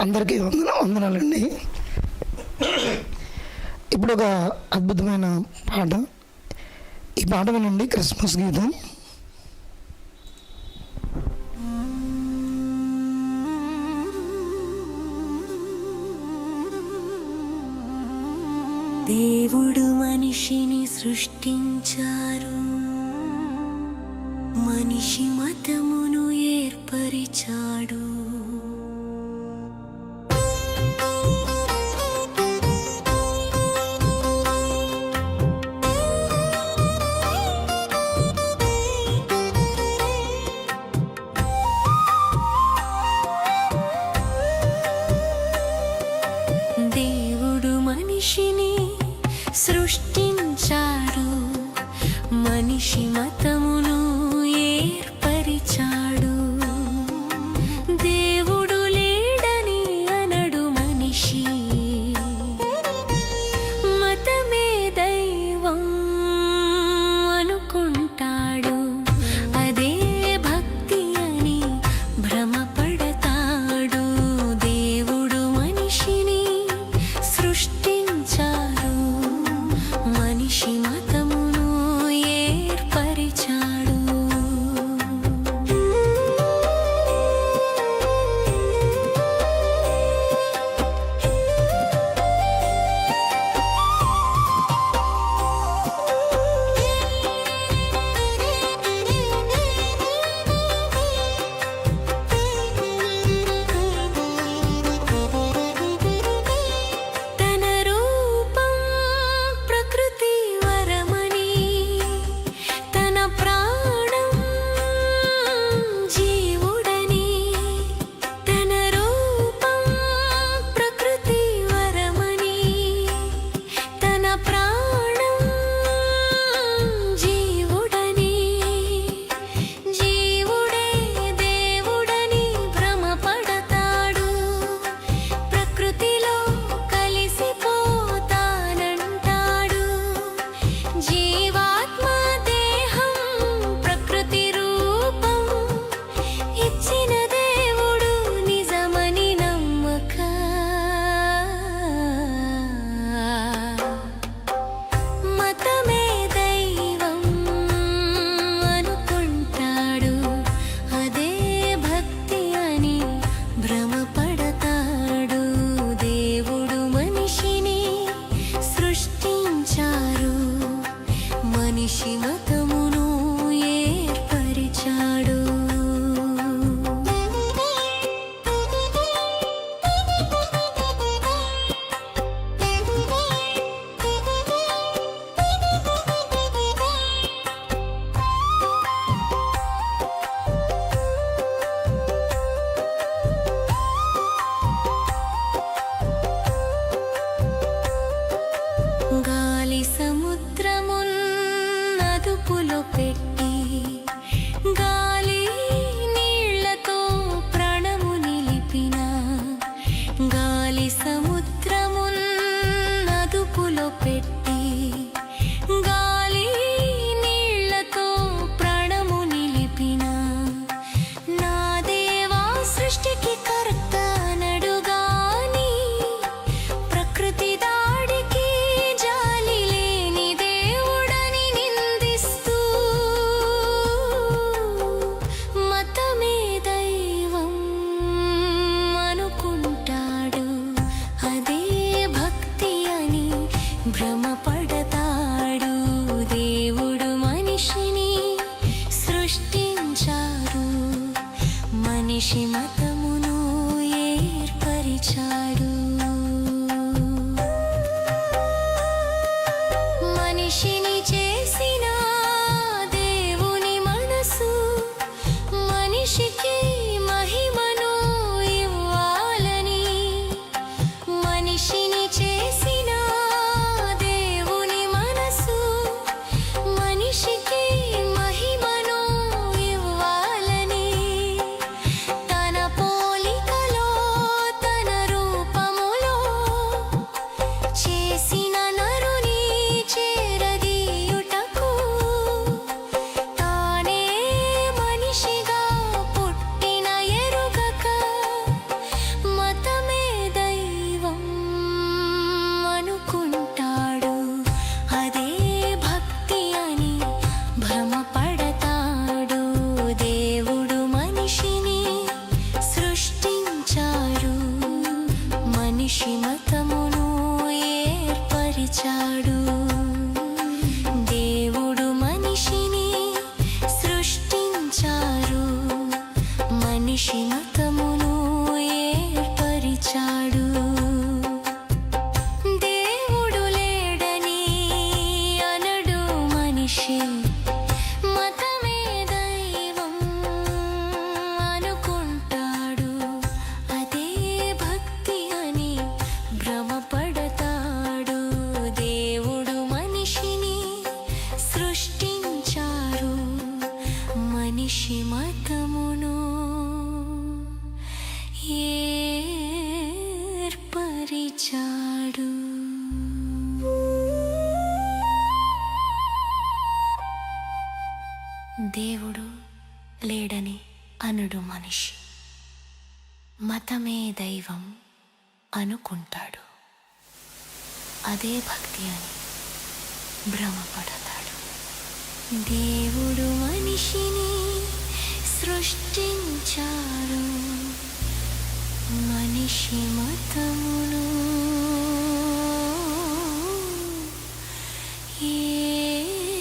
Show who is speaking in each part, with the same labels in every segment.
Speaker 1: అందరికీ వందన వందనాలండి. ఇప్పుడు ఒక అద్భుతమైన పాట. ఈ పాట వినండి క్రిస్మస్ గీతం.
Speaker 2: దేవుడు మనిషిని సృష్టించారు. మనిషి మతమును ఏర్పరిచాడు. మనిషి చాడు. దేవుడు లేడని అనుడు మనిషి. మతమే దైవం అనుకుంటాడు. అదే భక్తి అని భ్రమపడతాడు. దేవుడు మనిషిని సృష్టించారు మనిషి మతమును ఏర్పరిచాడు.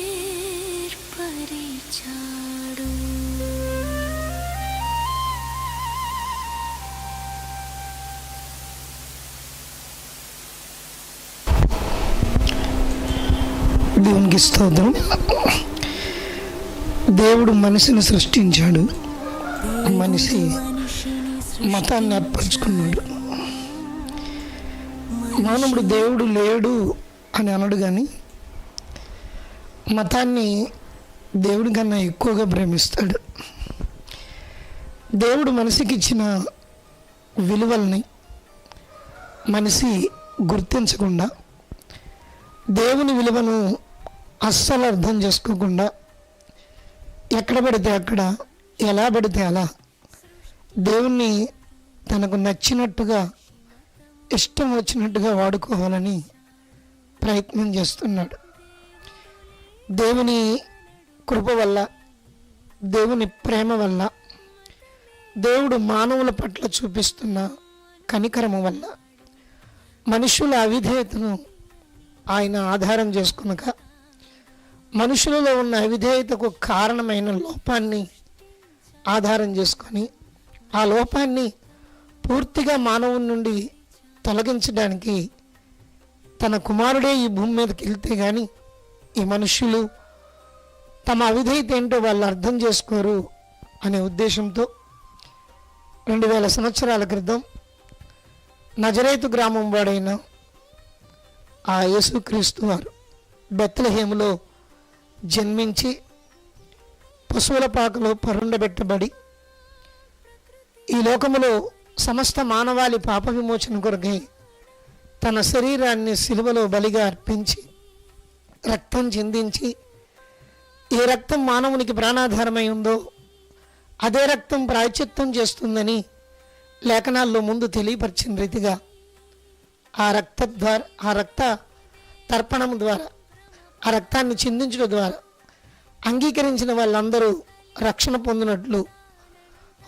Speaker 1: దేవునికి స్తోత్రం. దేవుడు మనిషిని సృష్టించాడు. మనిషి మతాన్ని ఏర్పరచుకున్నాడు మానవుడు దేవుడు లేడు అని అనడు కానీ మతాన్ని దేవుడి కన్నా ఎక్కువగా ప్రేమిస్తాడు. దేవుడు మనిషికి ఇచ్చిన విలువల్ని మనిషి గుర్తించకుండా దేవుని విలువను అస్సలు అర్థం చేసుకోకుండా ఎక్కడ పడితే అక్కడ ఎలా పడితే అలా దేవుణ్ణి తనకు నచ్చినట్టుగా ఇష్టం వచ్చినట్టుగా వాడుకోవాలని ప్రయత్నం చేస్తున్నాడు. దేవుని కృప వల్ల దేవుని ప్రేమ వల్ల దేవుడు మానవుల పట్ల చూపిస్తున్న కనికరము వల్ల మనుషుల అవిధేయతను ఆయన ఆధారం చేసుకునక మనుషులలో ఉన్న అవిధేయతకు కారణమైన లోపాన్ని ఆధారం చేసుకొని ఆ లోపాన్ని పూర్తిగా మానవుని నుండి తొలగించడానికి తన కుమారుడే ఈ భూమి మీదకి వెళ్తే కానీ ఈ మనుషులు తమ అవిధేయత ఏంటో వాళ్ళు అర్థం చేసుకోరు అనే ఉద్దేశంతో రెండు వేల సంవత్సరాల క్రితం నజరేతు గ్రామం వాడైన ఆ యేసుక్రీస్తు వారు బెత్తలహేములో జన్మించి పశువుల పాకలో పరుండబెట్టబడి ఈ లోకములో సమస్త మానవాళి పాప విమోచన కొరకై తన శరీరాన్ని సిలువలో బలిగా అర్పించి రక్తం చిందించి ఏ రక్తం మానవునికి ప్రాణాధారమై ఉందో అదే రక్తం ప్రాయచిత్తం చేస్తుందని లేఖనాల్లో ముందు తెలియపరిచిన రీతిగా ఆ రక్త ద్వారా ఆ రక్త తర్పణం ద్వారా ఆ రక్తాన్ని చిందించడం ద్వారా అంగీకరించిన వాళ్ళందరూ రక్షణ పొందినట్లు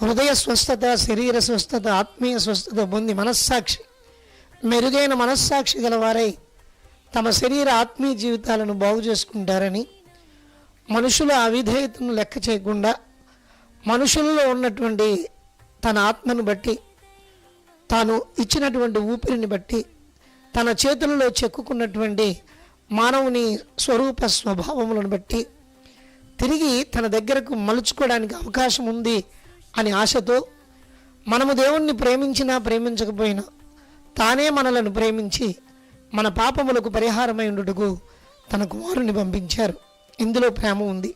Speaker 1: హృదయ స్వస్థత శరీర స్వస్థత ఆత్మీయ స్వస్థత పొంది మనస్సాక్షి. మెరుగైన మనస్సాక్షి గలవారై తమ శరీర ఆత్మీయ జీవితాలను బాగు చేసుకుంటారని మనుషుల అవిధేయతను లెక్క చేయకుండా మనుషులలో ఉన్నటువంటి తన ఆత్మను బట్టి తాను ఇచ్చినటువంటి ఊపిరిని బట్టి తన చేతులలో చెక్కుకున్నటువంటి మానవుని స్వరూప స్వభావములను బట్టి తిరిగి తన దగ్గరకు మలుచుకోవడానికి అవకాశం ఉంది అని ఆశతో మనము దేవుణ్ణి ప్రేమించినా ప్రేమించకపోయినా తానే మనలను ప్రేమించి మన పాపములకు పరిహారమై ఉండుటకు తన కుమారుని పంపించారు. ఇందులో ప్రేమ ఉంది.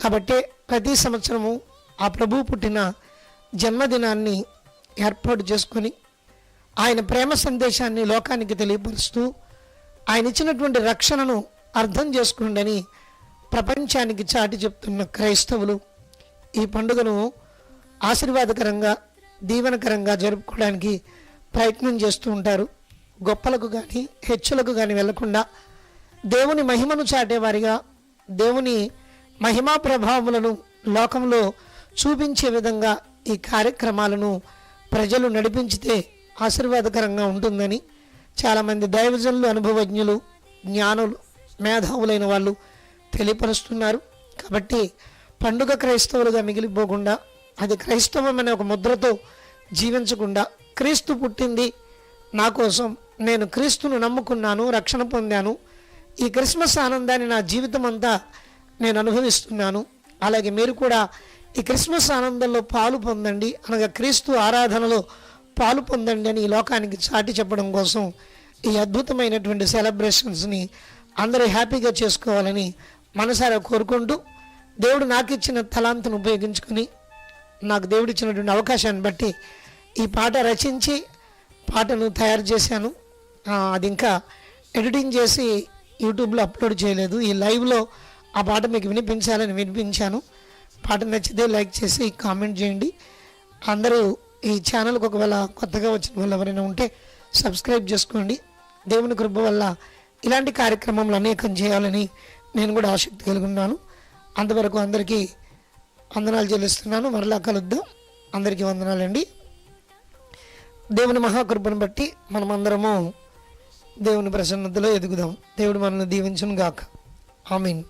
Speaker 1: కాబట్టే ప్రతి సంవత్సరము ఆ ప్రభు పుట్టిన జన్మదినాన్ని ఏర్పాటు చేసుకొని ఆయన ప్రేమ సందేశాన్ని లోకానికి తెలియపరుస్తూ ఆయన ఇచ్చినటువంటి రక్షణను అర్థం చేసుకుండని ప్రపంచానికి చాటి చెప్తున్న క్రైస్తవులు ఈ పండుగను ఆశీర్వాదకరంగా దీవెనకరంగా జరుపుకోవడానికి ప్రయత్నం చేస్తూ ఉంటారు. గొప్పలకు కానీ హెచ్చులకు కానీ వెళ్ళకుండా దేవుని మహిమను చాటేవారిగా దేవుని మహిమా ప్రభావములను లోకంలో చూపించే విధంగా ఈ కార్యక్రమాలను ప్రజలు నడిపించితే ఆశీర్వాదకరంగా ఉంటుందని చాలామంది దైవజనులు అనుభవజ్ఞులు జ్ఞానులు మేధావులైన వాళ్ళు తెలియపరుస్తున్నారు. కాబట్టి పండుగ క్రైస్తవులుగా మిగిలిపోకుండా అది క్రైస్తవం అనే ఒక ముద్రతో జీవించకుండా క్రీస్తు పుట్టింది నా కోసం. నేను క్రీస్తును నమ్ముకున్నాను రక్షణ పొందాను. ఈ క్రిస్మస్ ఆనందాన్ని నా జీవితం అంతా నేను అనుభవిస్తున్నాను. అలాగే మీరు కూడా ఈ క్రిస్మస్ ఆనందంలో పాలు పొందండి. అనగా క్రీస్తు ఆరాధనలో పాలు పొందండి అని ఈ లోకానికి చాటి చెప్పడం కోసం ఈ అద్భుతమైనటువంటి సెలబ్రేషన్స్ని అందరూ హ్యాపీగా చేసుకోవాలని మనసారా కోరుకుంటూ దేవుడు నాకు ఇచ్చిన తలాంతను ఉపయోగించుకుని నాకు దేవుడు ఇచ్చినటువంటి అవకాశాన్ని బట్టి ఈ పాట రచించి పాటను తయారు చేశాను. అది ఇంకా ఎడిటింగ్ చేసి యూట్యూబ్లో అప్లోడ్ చేయలేదు. ఈ లైవ్లో ఆ పాట మీకు వినిపించాలని వినిపించాను. పాట నచ్చితే లైక్ చేసి కామెంట్ చేయండి. అందరూ ఈ ఛానల్కి ఒకవేళ కొత్తగా వచ్చిన వాళ్ళు ఎవరైనా ఉంటే సబ్స్క్రైబ్ చేసుకోండి. దేవుని కృప వల్ల ఇలాంటి కార్యక్రమంలో అనేకం చేయాలని నేను కూడా ఆసక్తి కలిగి ఉన్నాను. అంతవరకు అందరికీ వందనాలు చెల్లిస్తున్నాను. మరలా కలుద్దాం. అందరికీ వందనాలండి. దేవుని మహాకృపను బట్టి మనమందరము దేవుని ప్రసన్నతలో ఎదుగుదాం. దేవుడు మనల్ని దీవించును గాక ఆమీన్.